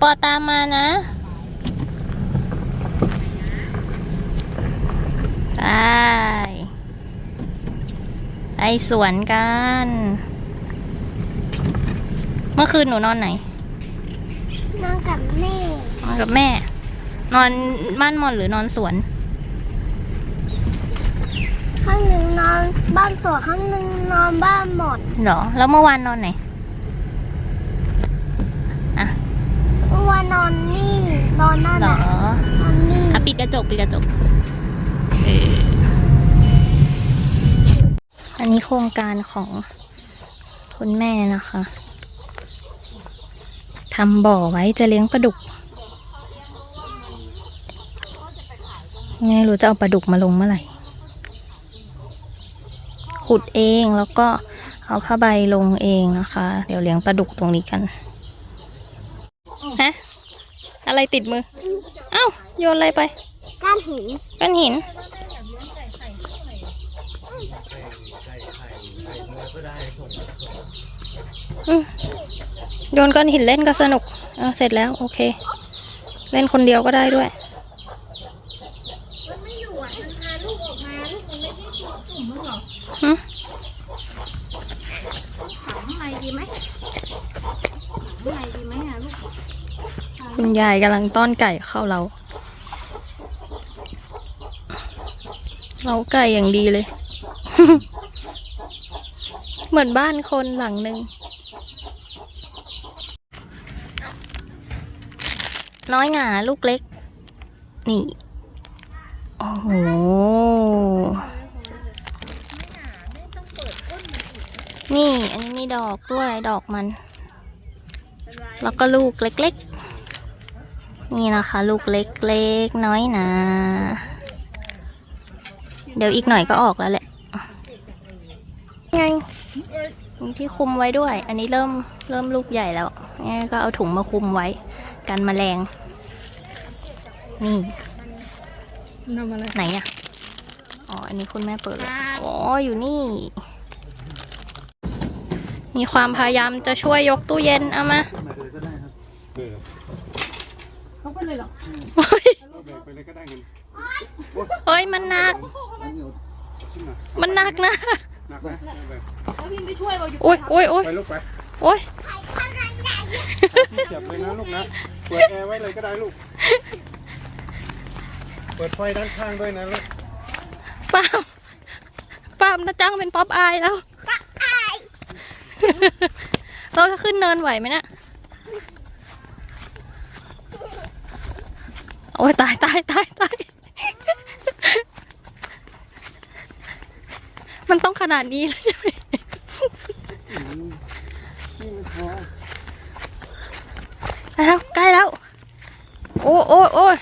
ปอตามมานะ ไป ไปสวนกัน เมื่อคืนหนูนอนไหน นอนกับแม่ นอนกับแม่ นอนบ้านมอนหรือนอนสวน ข้างหนึ่งนอนบ้านสวนข้างหนึ่งนอนบ้านหมด เหรอ แล้วเมื่อวานนอนไหน เมื่อวานนอน นี่นอนนั่นเหรอน่ะนอนนี่อะปิดกระจกปิดกระจกเอออันนี้โครงการของคุณแม่นะคะทำบ่อไว้จะเลี้ยงปลาดุกไงรู้จะเอาปลาดุกมาลงเมื่อไหร่ ขุดเองแล้วก็เอาผ้าใบลงเองนะคะ เดี๋ยวเลี้ยงปลาดุกตรงนี้กันฮะ อะไรติดมือ เอ้าโยนอะไรไป ก้านหินก้อนหิน อืมโยนก้อนหินเล่นก็สนุกเออเสร็จแล้วโอเค เล่นคนเดียวก็ได้ด้วย มันไม่อยู่อะมันพาลูกออกมาลูกมันไม่ได้อยู่กลุ่มมึงหรอหึ ถามใหม่ดีไหมถามใหม่ดีไหมอะลูก คุณยายกำลังต้อนไก่เข้าเรา เราไก่อย่างดีเลย เหมือนบ้านคนหลังหนึ่ง น้อยหงาลูกเล็ก นี่ โอ้โหนี่ อันนี้มีดอกด้วย ดอกมัน แล้วก็ลูกเล็ก ๆ นี่นะคะ ลูกเล็กๆน้อยหนาเดี๋ยวอีกหน่อยก็ออกแล้วแหละไงมีที่คุมไว้ด้วย อันนี้เริ่มเริ่มลูกใหญ่แล้วนี่ก็เอาถุงมาคุมไว้ กันแมลง นี่ทำอะไรไหนอะอ๋อ อันนี้คุณแม่เปิดเลยอ๋อ อยู่นี่ มีความพยายามจะช่วยยกตู้เย็นเอามามาเลยก็ ได้ครับเออเขาก็เลยเหรอโอ้ยเอาแบกไปเลยก็ได้เงินเฮ้ยมันหนักอันนี้เอาขึ้นมามันหนักนะ หนักไหมเอาแบกแล้วพี่ไม่ช่วยเราอยู่โอ้ยโอ้ยโอ้ยไปลูกไปโอ้ยที่เสียบเลยนะลูกนะ เปิดแอร์ไว้เลยก็ได้ลูก เปิดไฟด้านข้างด้วยนะลูกป้ามป้ามนะจ้างเป็นป๊อปอายแล้ว เราจะขึ้นเนินไหวไหมเนะี่ย โอ้ยตายตายตายตายมันต้องขนาดนี้แล้วใช่ไหมใกล้แล้วใกล้แล้ว โอ้โอ้โอ้ย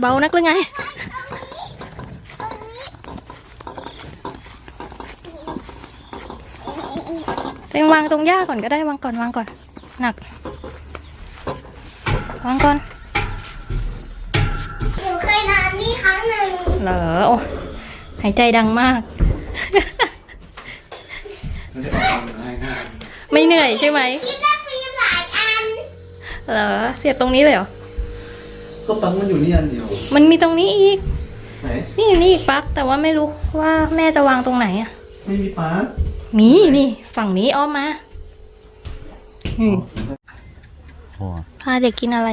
เบานักหรือไงเตงวางตรงหญ้าก่อนก็ได้วางก่อนวางก่อน หนัก วางก่อน เหรอโอ้หายใจดังมากมันจะออกมาง่ายง่ายไม่เหนื่อยใช่ไหมคลิปและฟิล์มหลายอัน เหรอเสียบตรงนี้เลยเหรอ ก็ปังมันอยู่นี่อันเดียวมันมีตรงนี้อีก ไหนนี่นี่อีกปลั๊กแต่ว่าไม่รู้ว่าแม่จะวางตรงไหนอะไม่มีปาร์มีนี่ ฝั่งนี้อ้อมมาอืมถั่วพาเด็กกินอะไร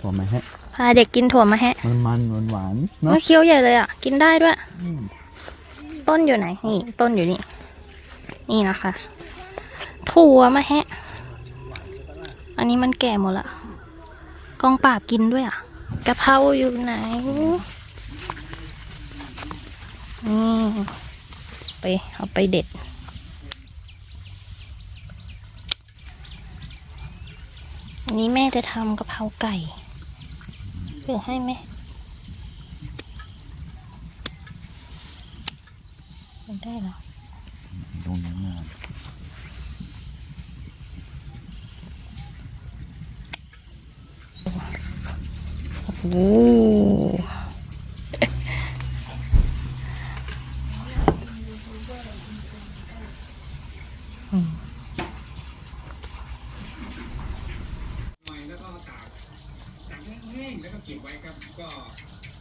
ถั่วไหมฮะ พาเด็กกินถั่วมาแฮะ มันมันหวานหวานเนาะว่าเคี้ยวใหญ่เลยอะ กินได้ด้วย ต้นอยู่ไหน นี่ ต้นอยู่นี่ นี่นะคะ ถั่วมาแฮะ อันนี้มันแก่หมดละ กองปราบกินด้วยอะ กะเพราอยู่ไหน นี่ไปเอาไปเด็ดอันนี้แม่จะทำกะเพราไก่ เผื่อให้ไหมมันได้เหรอตรงนี้นะโอ้อืม หน่อยแล้วก็ตากตากแห้งๆแล้วก็เก็บไว้ครับ ก็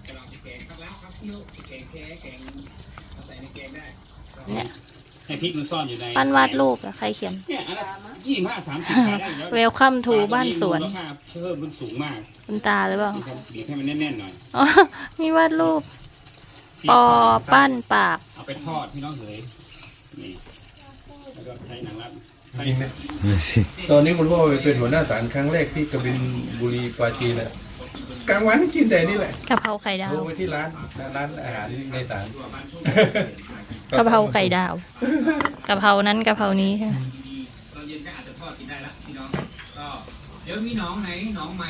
เวลาไปแกงครับแล้วครับที่แกงแค่แกงเอาใส่ในแกงได้ก็ให้ พริกมันซ่อนอยู่ในปั้นวาดรูปอะใครเขียน เนี่ยอันละยี่ห้าสามสิบขายได้อยู่แล้วเวลคัมทูบ้านสวนมูลค่าเพิ่มมันสูงมากคุณตาหรือเปล่านี่ครับบีบให้มันแน่นๆหน่อยอ๋อนี่วาดรูปพริกปอสองครับปั้นปาก เอาไปทอดพี่น้องเอ๋ยนี่แล้วก็ใช้หนังรัดใช้จริงนะตอนนี้คุณพ่อไปเป็นหัวหน้าศาลครั้งแรกที่กบินบุรีปราจีนนะกลางวันกินแต่นี่แหละกะเพราไข่ดาโทรวไปที่ร้านร้านอาหารในศาล กะเพราไข่ดาวกะเพรานั้นกะเพรานี้ใช่ไหมตอนเย็นก็อาจจะทอดกินได้แล้วพี่น้องก็เดี๋ยวมีน้องไหนน้องใหม่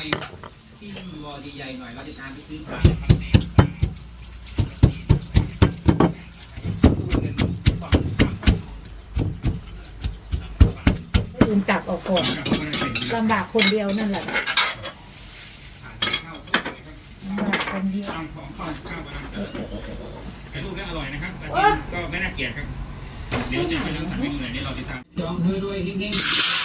ที่วอใหญ่ๆหน่อยเราจะตามไปซื้อขายนะครับลืมกลับออกก่อนลำบากคนเดียวนั่นแหละลำบากคนเดียว ตามของข้าวข้าวกำลังเกิดถ่ายรูปได้อร่อยนะครับแต่จริงก็ไม่น่าเกลียดครับ เดี๋ยวจะไปนั่งสั่งเมนูไหนนี่เราติดตามจองเธอด้วยนิ่งๆ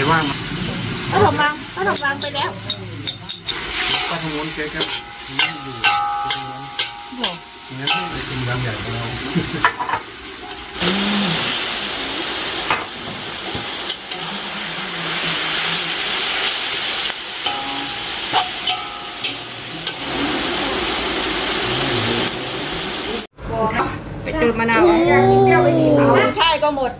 เรว่างมา ป้าถ มวางป้าถมวางไปแล้วป้าทงวนเก๊ครับนี่อยู่ตรงนั้นเนี่ยไอ้ตุ้มดำใหญ่ของเราไปเติมมะนาวขึ้นช่ายก็หมด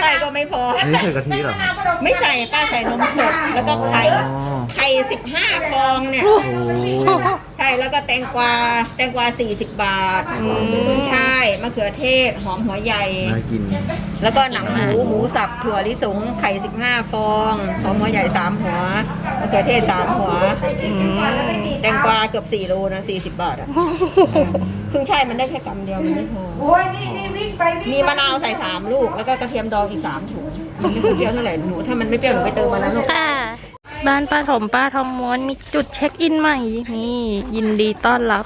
ขึ้นช่ายก็ไม่พอ อันนี้ใส่กะทิเหรอครับไม่ใส่ป้าใส่นมสดแล้วก็ไข่อ๋อไข่สิบห้าฟองเนี่ย โอ้ใช่แล้วก็แตงกวาแตงกวาสี่สิบบาทขึ้นช่ายมะเขือเทศหอมหัวใหญ่น่ากิน แล้วก็หนังหมูหมูสับถั่วลิสงไข่สิบห้าฟองหอมหัวใหญ่สามหัวมะเขือเทศสามหัวแตงกวาเกือบสี่โลนะสี่สิบบาทอะครึ่งช่ายมันได้แค่กำเดียวมันไม่พอโอ้ยนี่นี่วิ่งไปวิ่งมีมะนาวใส่สามลูก แล้วก็กระเทียมดองอีกสามถุงมันไม่ค่อยเปรี้ยวเท่าไหร่หนูถ้ามันไม่เปรี้ยวหนูไปเติมมานะลูกค่ะบ้านป้าถมป้าทองม้วนมีจุดเช็คอินใหม่นี่ยินดีต้อนรับ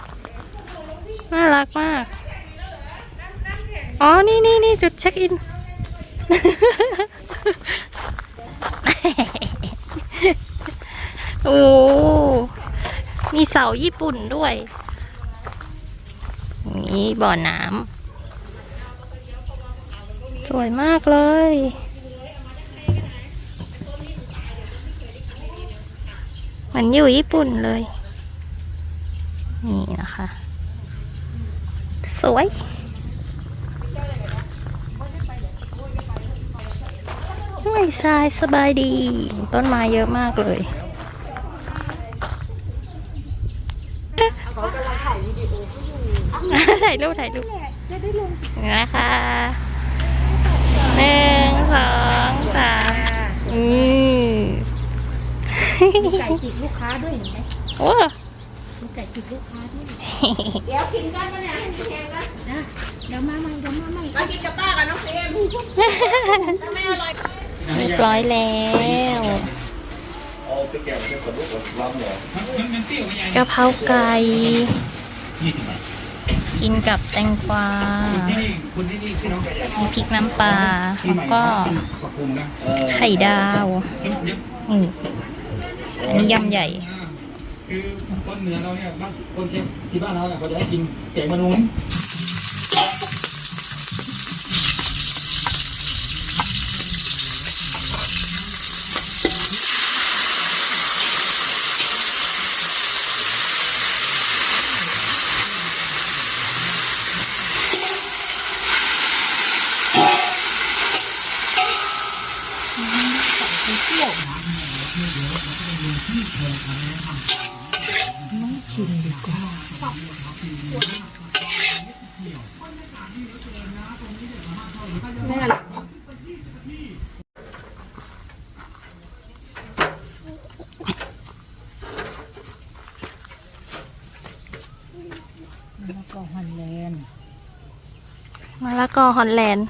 น่ารักมาก อ๋อ นี่นี่นี่จุดเช็คอิน โอ้ มีเสาญี่ปุ่นด้วย นี่บ่อน้ำ สวยมากเลย มันอยู่ญี่ปุ่นเลย นี่นะคะ สวย ไม่ทรายสบายดี ต้นไม้เยอะมากเลยเอ๊ะถ่ายรูปถ่ายรูปนะคะหนึ่งสองสามอืมไก่จิกลูกค้าด้วยเห็นไหมโอ้มีไก่จิกลูกค้าด้วยเดี๋ยวกินกันปะเนี่ยให้แพงนะนะเดี๋ยวมาใหม่เดี๋ยวมาใหม่มากินกับป้ากับน้องเฟรมถ้าไม่อร่อย เรียบร้อยแล้วมันมันเปรี้ยวไหมยายกะเพราไก่ยี่สิบบาทกินกับแตงกวาที่นี่คุณที่นี่ที่น้องไก่ใหญ่มีพริกน้ำปลาแล้วก็ปรับปรุงนะไข่ดาวเดี๋ยวเดี๋ยวอืมอันนี้ยำใหญ่อ่าคือต้นเนื้อเราเนี่ยบ้านคนเชฟที่บ้านเราเนี่ยเขาจะให้กินแกงมะนุน ก็ฮอนแลนด์ มะละกอฮอลแลนด์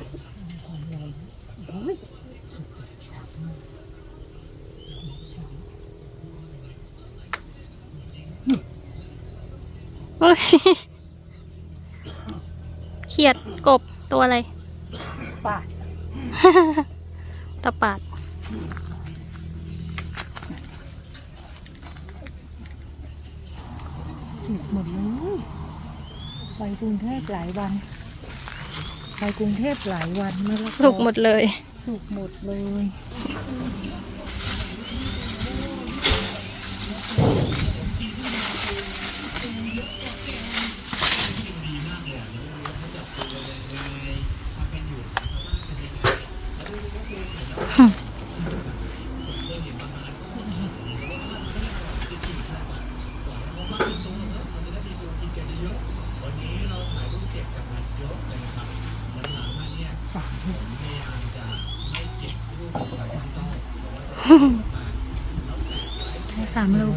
โอ้ยเขียดกบตัวอะไร ปาดตะปาด สุกหมดเลยไปกรุงเทพหลายวัน ไปกรุงเทพหลายวันไม่รู้สุกหมดเลยสุกหมดเลย สามลูก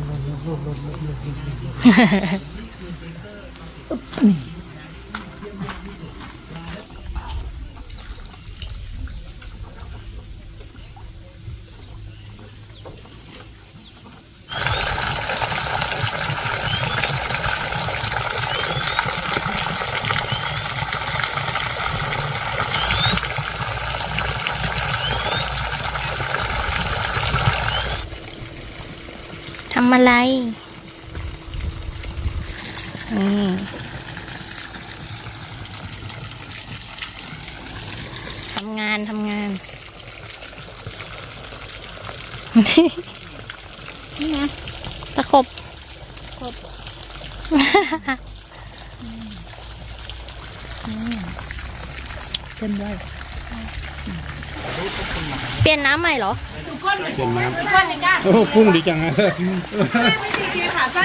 ำอะไร นี่ทำงานทำงาน นี่ไงตะขบเส้นได้เปลี่ยนน้ำใหม่เหรอ เปลี่ยนน้ำโอ้พุ่งดีจังอะ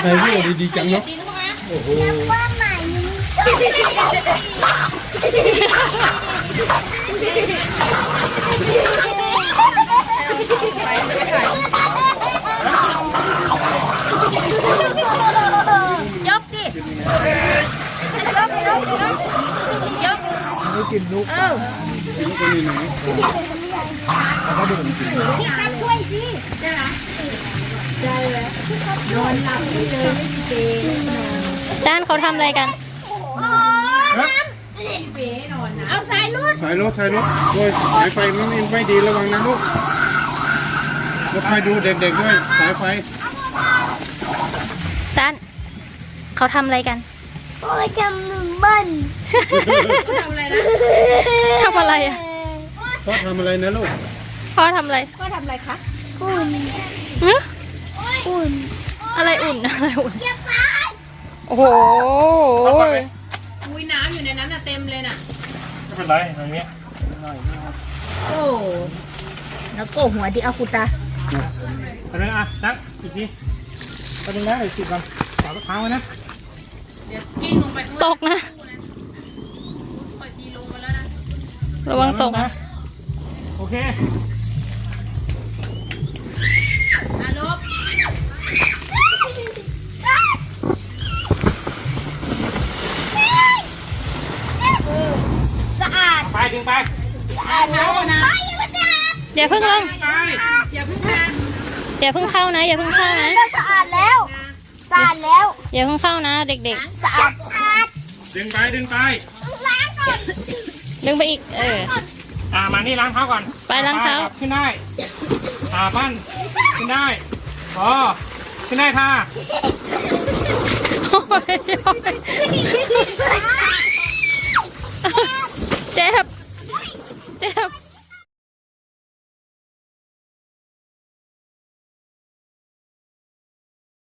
ไอ้พวกดีๆจังเนาะว่าใหม่ยกดิยกยกยกยกไม่กินลูกเออ ลูกก็มีหนูพี่ครับช่วยสิด้านเขาทำอะไรกันเอาสายรูดสายรถสายรถโอ้ยสายไฟไม่ไม่ไม่ดีระวังนะลูกรถไฟดูเด็กๆด้วยสายไฟด้านเขาทำอะไรกันโอ้ยจำมึงเบิ้ลทำอะไรอะพ่อทำอะไรนะลูก พ่อทำอะไรอุ่นหึอุ่นอะไรอุ่นอะไรอุ่นเก็บไฟโอ้โหอุ้ยน้ำอยู่ในนั้นน่ะเต็มเลยน่ะไม่เป็นไรตรงนี้โอ้แล้วโกหัวดิอาคุตาตรงนี้อะนักอีกทีตรงนี้นะอีกสิบกันขวาเท้าไว้นะตกนะระวังตกนะ โอเคสะอาดไปดึงไปสะอาดแล้วนะไม่ยังไม่สะอา ดอย่าเพิ่งลงไปอย่าเพิ่งเข้านะ อย่าเพิ่งเข้านะสะอาดแล้วสะอาดแล้วอย่าเพิ่งเข้านะ เด็กสะอาดสะอาดดึงไปดึงไป ล้างก่อนๆ ดึงไปอีก เออ อ่ามานี่ล้างเท้าก่อนไปล้างเท้าอ่ขึ้นได้อ่าปั้นขึ้นได้พอขึ้นได้ค่ะโอ้ย step.